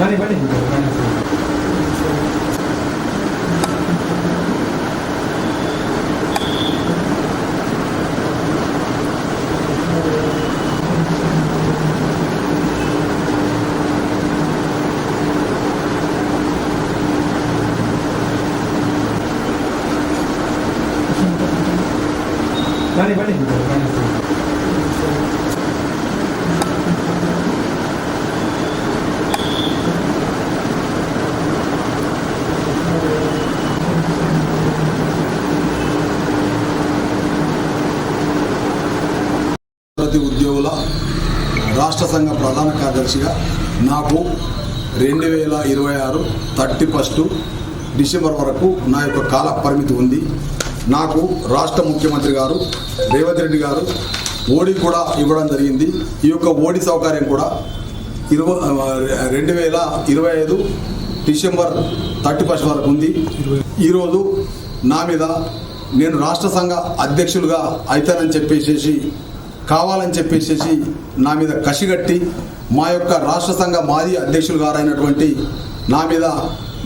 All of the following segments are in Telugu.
誰ができるか分かりません誰ができるか分かりません ప్రతి ఉద్యోగుల రాష్ట్ర సంఘ ప్రధాన కార్యదర్శిగా నాకు రెండు వేల ఇరవై ఆరు థర్టీ ఫస్ట్ డిసెంబర్ వరకు నా యొక్క కాల పరిమితి ఉంది. నాకు రాష్ట్ర ముఖ్యమంత్రి గారు రేవంత్ రెడ్డి గారు ఓడి కూడా ఇవ్వడం జరిగింది. ఈ యొక్క ఓడి సౌకర్యం కూడా ఇరవై రెండు వేల ఇరవై ఐదు డిసెంబర్ థర్టీ ఫస్ట్ వరకు ఉంది. ఈరోజు నా మీద నేను రాష్ట్ర సంఘ అధ్యక్షులుగా అవుతానని చెప్పేసేసి కావాలని చెప్పేసి నా మీద కసిగట్టి మా యొక్క రాష్ట్ర సంఘ మాజీ అధ్యక్షులు గారైనటువంటి నా మీద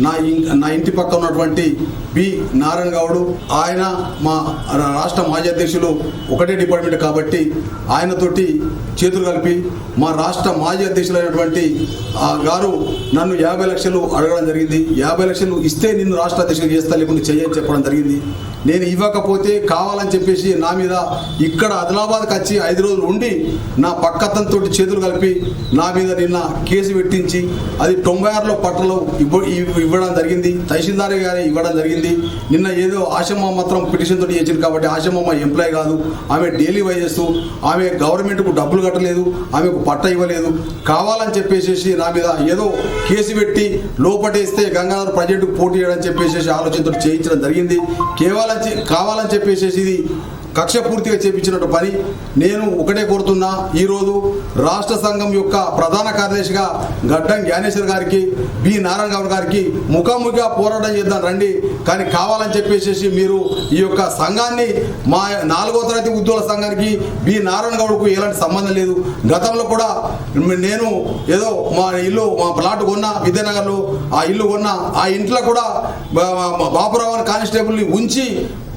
నా నా ఇంటి పక్క ఉన్నటువంటి బి నారాయణ గౌడు ఆయన మా రాష్ట్ర మాజీ అధ్యక్షులు ఒకటే డిపార్ట్మెంట్ కాబట్టి ఆయనతోటి చేతులు కలిపి మా రాష్ట్ర మాజీ అధ్యక్షులైనటువంటి ఆ గారు నన్ను యాభై లక్షలు అడగడం జరిగింది. యాభై లక్షలు ఇస్తే నిన్ను రాష్ట్ర అధ్యక్షులు చేస్తా లేకుండా చేయని చెప్పడం జరిగింది. నేను ఇవ్వకపోతే కావాలని చెప్పేసి నా మీద ఇక్కడ ఆదిలాబాద్కి వచ్చి ఐదు రోజులు ఉండి నా పక్కతంతో చేతులు కలిపి నా మీద నిన్న కేసు పెట్టించి అది తొంభై ఆరులో పట్టలో ఇబ్బంది ఇవ్వడం జరిగింది. తహసీల్దార్ గారే ఇవ్వడం జరిగింది. నిన్న ఏదో ఆశమ్మ మాత్రం పిటిషన్ తోటి చేసింది కాబట్టి ఆశమ్మ ఎంప్లాయ్ కాదు. ఆమె డైలీ వై ఆమె గవర్నమెంట్కు డబ్బులు కట్టలేదు ఆమెకు పట్ట ఇవ్వలేదు. కావాలని చెప్పేసి నా మీద ఏదో కేసు పెట్టి లోపటేస్తే గంగాధర్ ప్రజెంట్కు పోటీ చేయడం చెప్పేసి ఆలోచనతో చేయించడం జరిగింది. కేవలం కావాలని చెప్పేసి ఇది కక్ష పూర్తిగా చేపించినట్టు పని నేను ఒకటే కోరుతున్నా. ఈరోజు రాష్ట్ర సంఘం యొక్క ప్రధాన కార్యదర్శిగా గడ్డం జ్ఞానేశ్వర్ గారికి బి. నారాయణ గౌడ్ గారికి ముఖాముఖిగా పోరాటం చేద్దాం రండి. కానీ కావాలని చెప్పేసి మీరు ఈ యొక్క సంఘాన్ని మా నాలుగో తరగతి ఉద్యోగుల సంఘానికి బి. నారాయణ గౌడ్కు ఎలాంటి సంబంధం లేదు. గతంలో కూడా నేను ఏదో మా ఇల్లు మా ప్లాట్ కొన్నా విద్యానగర్లో ఆ ఇల్లు కొన్నా ఆ ఇంట్లో కూడా బాపురావు అనే కానిస్టేబుల్ని ఉంచి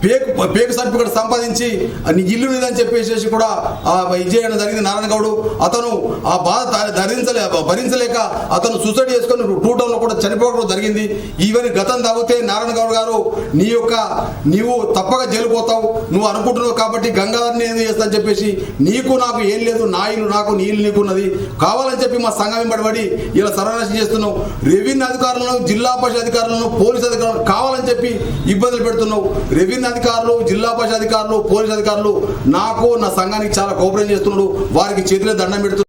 పేకు పేకు సర్టిఫికెట్ సంపాదించి నీ ఇల్లు లేదని చెప్పేసి కూడా ఆ ఇది చేయడం జరిగింది నారాయణ అతను ఆ బాధ ధరించలే భరించలేక అతను సూసైడ్ చేసుకొని చనిపోవడం జరిగింది. ఈవెన్ గతం తగ్గితే నారాయణ గౌడ్ గారు నీ యొక్క నీవు తప్పక జైలుపోతావు నువ్వు అనుకుంటున్నావు కాబట్టి గంగాధర్ని ఏం చేస్తా చెప్పేసి నీకు నాకు ఏం లేదు నా ఇల్లు నాకు నీ ఇల్లు నీకు ఉన్నది. కావాలని చెప్పి మా సంఘం వెంబడి ఇలా సర్వనాశం చేస్తున్నావు. రెవెన్యూ అధికారులను జిల్లా పరిషత్ అధికారులను పోలీస్ అధికారులను కావాలని చెప్పి ఇబ్బందులు పెడుతున్నావు. రెవెన్యూ అధికారులు జిల్లా పరిషత్ అధికారులు పోలీస్ అధికారులు నాకు నా సంఘానికి చాలా కోఆపరేట్ చేస్తున్నాడు. వారికి చేతిలో దండం పెడుతున్నాడు.